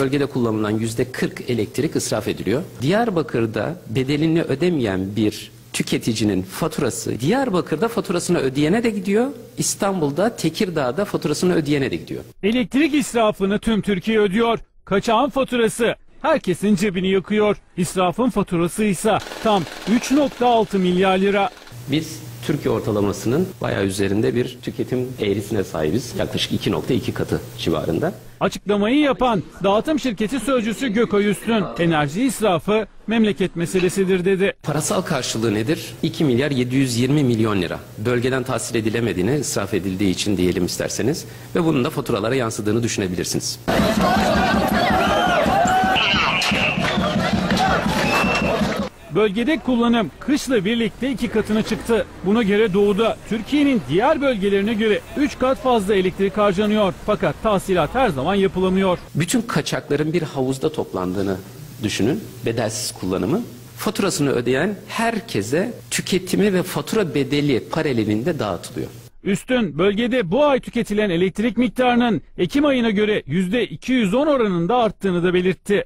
Bölgede kullanılan yüzde 40 elektrik israf ediliyor. Diyarbakır'da bedelini ödemeyen bir tüketicinin faturası Diyarbakır'da faturasını ödeyene de gidiyor. İstanbul'da, Tekirdağ'da faturasını ödeyene de gidiyor. Elektrik israfını tüm Türkiye ödüyor. Kaçağın faturası herkesin cebini yakıyor. İsrafın faturası ise tam 3.6 milyar lira. Biz Türkiye ortalamasının bayağı üzerinde bir tüketim eğrisine sahibiz. Yaklaşık 2.2 katı civarında. Açıklamayı yapan dağıtım şirketi sözcüsü Gökay Üstün, enerji israfı memleket meselesidir dedi. Parasal karşılığı nedir? 2 milyar 720 milyon lira. Bölgeden tahsil edilemediğini, israf edildiği için diyelim isterseniz ve bunun da faturalara yansıdığını düşünebilirsiniz. Bölgede kullanım kışla birlikte iki katına çıktı. Buna göre doğuda Türkiye'nin diğer bölgelerine göre 3 kat fazla elektrik harcanıyor. Fakat tahsilat her zaman yapılamıyor. Bütün kaçakların bir havuzda toplandığını düşünün. Bedelsiz kullanımı. Faturasını ödeyen herkese tüketimi ve fatura bedeli paralelinde dağıtılıyor. Üstün bölgede bu ay tüketilen elektrik miktarının Ekim ayına göre %210 oranında arttığını da belirtti.